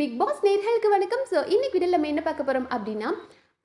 Big pass நேர்களுக்கு வணக்கம். So இன்னைக்கு வீடியோவில் நம்ம என்ன பார்க்க போகிறோம் அப்படின்னா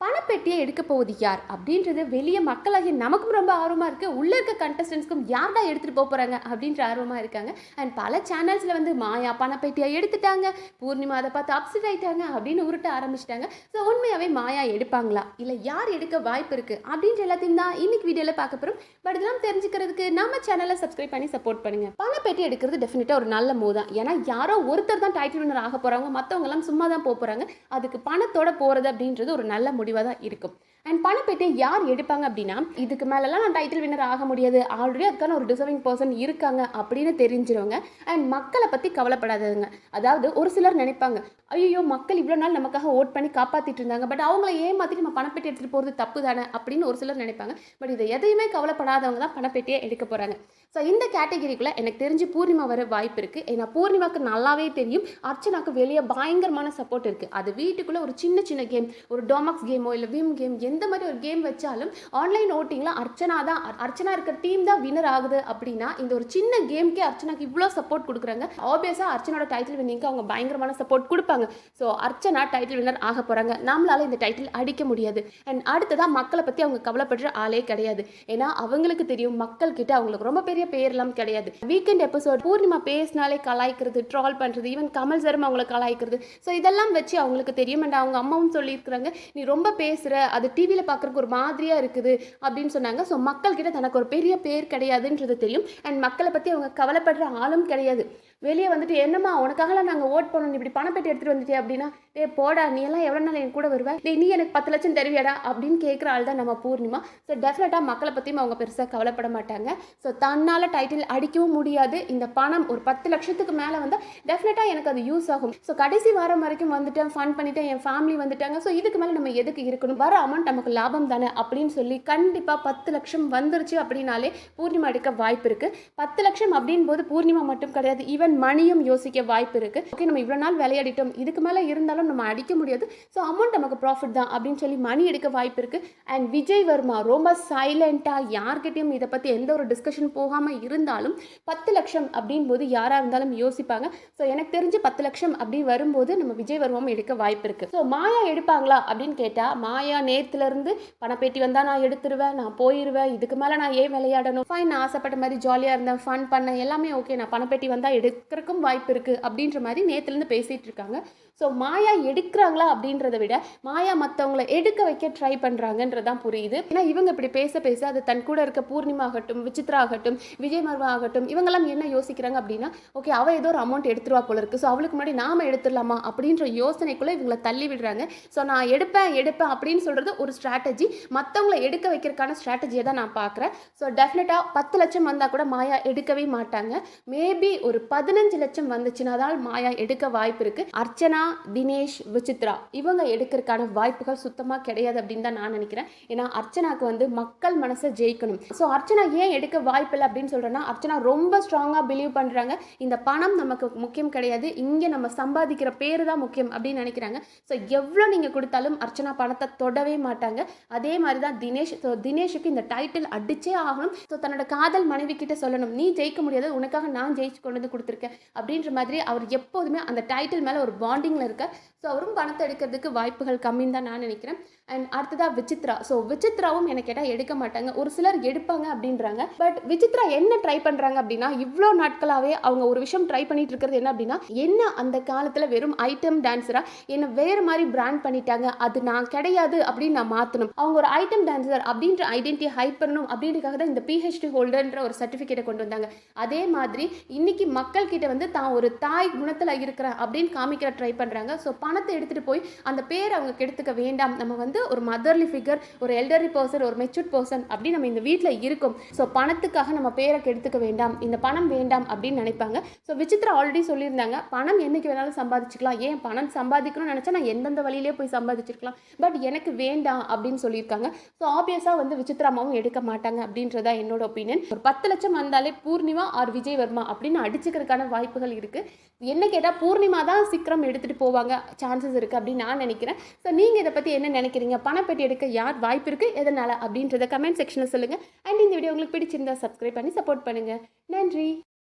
பணப்பெட்டியை எடுக்க போவது யார்? அப்படின்றது வெளியே மக்களாகிய நமக்கும் ரொம்ப ஆர்வமாக இருக்குது உள்ளே இருக்க கண்டஸ்டன்ஸ்க்கும் யார்டா எடுத்துகிட்டு போக போகிறாங்க அப்படின்ற ஆர்வமாக இருக்காங்க. அண்ட் பல சேனல்ஸில் வந்து மாயா பணப்பெட்டியை எடுத்துட்டாங்க. பூர்ணிமா அதை பார்த்து அப்செட் ஆகிட்டாங்க அப்படின்னு உருட்ட ஆரம்பிச்சிட்டாங்க. ஸோ உண்மையாகவே மாயா எடுப்பாங்களா? இல்லை யார் எடுக்க வாய்ப்பு இருக்குது அப்படின்ற எல்லாத்தையும் தான் இன்னைக்கு வீடியோவில் பார்க்க போகிறோம் பட் இதெல்லாம் தெரிஞ்சுக்கிறதுக்கு நம்ம சேனலை சப்ஸ்கிரைப் பண்ணி சப்போர்ட் பண்ணுங்கள் பணப்பெட்டி எடுக்கிறது டெஃபினட்டாக ஒரு நல்ல மூவ் தான். ஏன்னா யாரோ ஒருத்தர் தான் டைட்டில் வினர் ஆக போகிறாங்க மற்றவங்கலாம் சும்மா தான் போக போகிறாங்க அதுக்கு பணத்தோட போகிறது அப்படின்றது ஒரு நல்ல முடிவாக தான் இருக்கும். அண்ட் பணப்பேட்டை யார் எடுப்பாங்க அப்படின்னா இதுக்கு மேலெல்லாம் நான் டைட்டில் வின்னர் ஆக முடியாது. ஆல்ரெடி அதுக்கான ஒரு டிசர்விங் பர்சன் இருக்காங்க அப்படின்னு தெரிஞ்சிருவங்க. அண்ட் மக்களை பற்றி கவலைப்படாததுங்க அதாவது ஒரு சிலர் நினைப்பாங்க ஐயோ மக்கள் இவ்வளோ நாள் நமக்காக ஓட் பண்ணி காப்பாற்றிட்டு இருந்தாங்க. பட் அவங்கள ஏமாற்றி நம்ம பணப்பேட்டை எடுத்துகிட்டு போகிறது தப்பு தானே அப்படின்னு ஒரு சிலர் நினைப்பாங்க. பட் இதை எதையுமே கவலைப்படாதவங்க தான் பணப்பேட்டியை எடுக்க போகிறாங்க ஸோ இந்த கேட்டகரிக்குள்ளே எனக்கு தெரிஞ்சு பூர்ணிமா வர வாய்ப்பு இருக்குது ஏன்னா பூர்ணிமாவுக்கு நல்லாவே தெரியும். அர்ச்சனாக்கு வெளியே பயங்கரமான சப்போர்ட் இருக்குது அது வீட்டுக்குள்ளே ஒரு சின்ன சின்ன கேம் ஒரு டோமாக்ஸ் கேமோ இல்லை விம் கேம் எந்த மாதிரி ஒரு கேம் வச்சாலும் ஆன்லைன் ஓட்டிங்கில் அர்ச்சனா தான் அர்ச்சனா இருக்க டீம் தான் வின்னர் ஆகுது அப்படின்னா இந்த ஒரு சின்ன கேம்க்கே அர்ச்சனாக்கு இவ்வளோ சப்போர்ட் கொடுக்குறாங்க. ஆப்வியஸாக அர்ச்சனோட டைட்டில் வின்னிங்க்கு அவங்க பயங்கரமான சப்போர்ட் கொடுப்பாங்க. ஸோ அர்ச்சனா டைட்டில் வின்னர் ஆக போகிறாங்க நம்மளால் இந்த டைட்டில் அடிக்க முடியாது. அண்ட் அடுத்ததாக மக்களை பற்றி அவங்க கவலைப்படுற ஆளே கிடையாது. ஏன்னா அவங்களுக்கு தெரியும் மக்கள்கிட்ட அவங்களுக்கு ரொம்ப பெரிய பேர்லாம் கிடையாது. வீக்கெண்ட் எபிசோட் பூர்ணிமா பேசினாலே கலாய்க்கிறது ட்ரால் பண்ணுறது ஈவன் கமல் சரும் அவங்கள கலாய்க்கிறது. ஸோ இதெல்லாம் வச்சு அவங்களுக்கு தெரியும் அண்ட் அவங்க அம்மாவும் சொல்லியிருக்கிறாங்க நீ ரொம்ப பேசுகிற அது டிவியில் பார்க்குறக்கு ஒரு மாதிரியாக இருக்குது அப்படின்னு சொன்னாங்க. ஸோ மக்கள்கிட்ட தனக்கு ஒரு பெரிய பேர் கிடையாதுன்றது தெரியும். அண்ட் மக்களை பற்றி அவங்க கவலைப்படுற ஆளும் கிடையாது. வெளியே வந்துட்டு என்னம்மா உனக்காகலாம் நாங்கள் ஓட் பண்ணணும் இப்படி பணப்பேட்டி எடுத்துகிட்டு வந்துட்டே அப்படின்னா டே போடா நீ எல்லாம் எவ்வளோ நாள் என் கூட வருவ? டே நீ எனக்கு பத்து லட்சம் தருவியாடா? அப்படின்னு கேட்குற ஆள் தான் நம்ம பூர்ணிமா. ஸோ டெஃபினட்டாக மக்களை பற்றியும் அவங்க பெருசாக கவலைப்பட மாட்டாங்க. ஸோ தன்னால் டைட்டில் அடிக்கவும் முடியாது. இந்த பணம் ஒரு பத்து லட்சத்துக்கு மேலே வந்தால் டெஃபினட்டாக எனக்கு அது யூஸ் ஆகும். ஸோ கடைசி வாரம் வரைக்கும் வந்துட்டேன் ஃபன் பண்ணிட்டேன் என் ஃபேமிலி வந்துட்டாங்க. ஸோ இதுக்கு மேலே நம்ம எதுக்கு இருக்கணும்? வர அமௌண்ட் நமக்கு லாபம் தானே அப்படின்னு சொல்லி கண்டிப்பாக பத்து லட்சம் வந்துருச்சு அப்படின்னாலே பூர்ணிமா எடுக்க வாய்ப்பு இருக்குது பத்து லட்சம் அப்படின் போது பூர்ணிமா மட்டும் கிடையாது ஈவன் மணியும் யோசிக்க வாய்ப்பு இருக்குது ஓகே நம்ம இவ்வளோ நாள் விளையாடிட்டோம். இதுக்கு மேலே இருந்தாலும் நம்ம அடிக்க முடியாது. ஸோ அமௌண்ட் நமக்கு ப்ராஃபிட் தான் அப்படின்னு சொல்லி மணி எடுக்க வாய்ப்பு இருக்குது அண்ட் விஜய் வர்மா ரொம்ப சைலண்ட்டாக யார்கிட்டையும் இதை பற்றி எந்த ஒரு டிஸ்கஷன் போகாமல் இருந்தாலும் பத்து லட்சம் அப்படின் போது யாராக இருந்தாலும் யோசிப்பாங்க. ஸோ எனக்கு தெரிஞ்சு பத்து லட்சம் அப்படி வரும்போது நம்ம விஜய் வர்மாவும் எடுக்க வாய்ப்பு இருக்குது ஸோ மாயா எடுப்பாங்களா அப்படின்னு கேட்டால் மாயா நேத்துலேருந்து பணப்பேட்டி வந்தால் நான் எடுத்துருவேன் நான் போயிடுவேன் இதுக்கு மேலே நான் ஏன் விளையாடணும்? ஃபைன் நான் ஆசைப்பட்ட மாதிரி ஜாலியாக இருந்தேன் ஃபன் பண்ணேன் எல்லாமே ஓகே நான் பணப்பேட்டி வந்தால் இருக்கிறக்கும் வாய்ப்பு இருக்குது அப்படின்ற மாதிரி நேற்றுலேருந்து பேசிகிட்டு இருக்காங்க. ஸோ மாயா எடுக்கிறாங்களா அப்படின்றத விட மாயா மற்றவங்கள எடுக்க வைக்க ட்ரை பண்ணுறாங்கன்றதான் புரியுது. ஏன்னா இவங்க இப்படி பேச பேச அது தன் கூட இருக்க பூர்ணிமா ஆகட்டும் விசித்ரா ஆகட்டும் விஜய் மர்வா ஆகட்டும் இவங்கெல்லாம் என்ன யோசிக்கிறாங்க அப்படின்னா ஓகே அவள் ஏதோ ஒரு அமௌண்ட் எடுத்துருவா போல இருக்குது ஸோ அவளுக்கு முன்னாடி நாம எடுத்துடலாமா அப்படின்ற யோசனைக்குள்ளே இவங்களை தள்ளி விடுறாங்க. ஸோ நான் எடுப்பேன் எடுப்பேன் அப்படின்னு சொல்கிறது ஒரு ஸ்ட்ராட்டஜி மற்றவங்கள எடுக்க வைக்கிறதுக்கான ஸ்ட்ராட்டஜியை தான் நான் பார்க்குறேன். ஸோ டெஃபினட்டாக பத்து லட்சம் வந்தால் கூட மாயா எடுக்கவே மாட்டாங்க. மேபி ஒரு பதினஞ்சு லட்சம் வந்துச்சுன்னா தான் மாயா எடுக்க வாய்ப்பு இருக்குது அர்ச்சனா தினேஷ் விசித்ரா இவங்க எடுக்கிறதுக்கான வாய்ப்புகள் சுத்தமாக கிடையாது அப்படின்னு தான் நான் நினைக்கிறேன். ஏன்னா அர்ச்சனாக்கு வந்து மக்கள் மனசை ஜெயிக்கணும். ஸோ அர்ச்சனா ஏன் எடுக்க வாய்ப்பில்லை அப்படின்னு சொல்கிறேன்னா அர்ச்சனா ரொம்ப ஸ்ட்ராங்காக பிலீவ் பண்ணுறாங்க இந்த பணம் நமக்கு முக்கியம் கிடையாது. இங்கே நம்ம சம்பாதிக்கிற பேர் தான் முக்கியம் அப்படின்னு நினைக்கிறாங்க. ஸோ எவ்வளோ நீங்கள் கொடுத்தாலும் அர்ச்சனா பணத்தை தொடவே மாட்டாங்க. அதே மாதிரி தான் தினேஷ் ஸோ தினேஷுக்கு இந்த டைட்டில் அடிச்சே ஆகணும். ஸோ தன்னோட காதல் மனைவி கிட்ட சொல்லணும். நீ ஜெயிக்க முடியாது. உனக்காக நான் ஜெயிச்சு கொண்டு வந்து கொடுத்துருக்கேன். அப்படின்ற மாதிரி அவர் எப்போதுமே அந்த டைட்டில் மேலே ஒரு பாண்டிங்கில் இருக்க ஸோ அவரும் பணத்தை எடுக்கிறதுக்கு வாய்ப்புகள் கம்மின்னு தான் நான் நினைக்கிறேன். அண்ட் அடுத்ததாக விசித்ரா. ஸோ விசித்ராவும் எனக்கு கேட்டால் எடுக்க மாட்டாங்க. ஒரு சிலர் எடுப்பாங்க அப்படின்றாங்க. பட் விசித்ரா என்ன ட்ரை பண்ணுறாங்க அப்படின்னா இவ்வளோ நாட்களாகவே அவங்க ஒரு விஷயம் ட்ரை பண்ணிட்டு இருக்கிறது என்ன அப்படின்னா என்ன அந்த காலத்தில் வெறும் ஐட்டம் டான்ஸராக என்னை வேறு மாதிரி பிராண்ட் பண்ணிட்டாங்க அது நான் கிடையாது அப்படின்னு நான் மாற்றணும் அவங்க ஒரு ஐட்டம் டான்ஸர் அப்படின்ற ஐடென்டிட்டி ஹைட் பண்ணணும் அப்படின்றக்காக தான் இந்த பிஹெச்டி ஹோல்டர்ன்ற ஒரு சர்டிஃபிகேட்டை கொண்டு வந்தாங்க. அதே மாதிரி இன்னைக்கு மக்கள் கிட்ட வந்து தான் ஒரு தாய் குணத்தில் இருக்கிறேன் அப்படின்னு காமிக்கிற ட்ரை பண்ணுறாங்க ஸோ பணத்தை எடுத்துகிட்டு போய் அந்த பேர் அவங்க கெடுத்துக்க வேண்டாம். நம்ம வந்து ஒரு மதர்லி ஃபிகர் ஒரு எல்டர்லி பர்சன் ஒரு மெச்சூர்ட் பர்சன் அப்படி நம்ம இந்த வீட்டில் இருக்கும். ஸோ பணத்துக்காக நம்ம பேரை கெடுத்துக்க வேண்டாம். இந்த பணம் வேண்டாம் அப்படின்னு நினைப்பாங்க. ஸோ விசித்ரா ஆல்ரெடி சொல்லியிருந்தாங்க. பணம் என்னைக்கு வேணாலும் சம்பாதிச்சுக்கலாம். ஏன் பணம் சம்பாதிக்கணும்னு நினச்சா நான் எந்தெந்த வழியிலே போய் சம்பாதிச்சிருக்கலாம்? பட் எனக்கு வேண்டாம் அப்படின்னு சொல்லியிருக்காங்க. ஸோ ஆப்வியஸாக வந்து விசித்ராமாவும் எடுக்க மாட்டாங்க அப்படின்றதா என்னோட ஒப்பீனியன் ஒரு பத்து லட்சம் வந்தாலே பூர்ணிமா ஆர் விஜய் வர்மா அப்படின்னு அடிச்சுக்கிறதுக்கான வாய்ப்புகள் இருக்குது என்ன கேட்டால் பூர்ணிமா தான் சீக்கிரம் எடுத்துகிட்டு போவாங்க. சான்சஸ் இருக்குது அப்படின்னு நான் நினைக்கிறேன். ஸோ நீங்கள் இதை பற்றி என்ன நினைக்கிறீங்க? நினைக்கிறீங்க பணப்பெட்டி எடுக்க யார் வாய்ப்பு இருக்குது எதனால் அப்படின்றத கமெண்ட் செக்ஷனில் சொல்லுங்கள் அண்ட் இந்த வீடியோ உங்களுக்கு பிடிச்சிருந்தா சப்ஸ்கிரைப் பண்ணி சப்போர்ட் பண்ணுங்கள் நன்றி.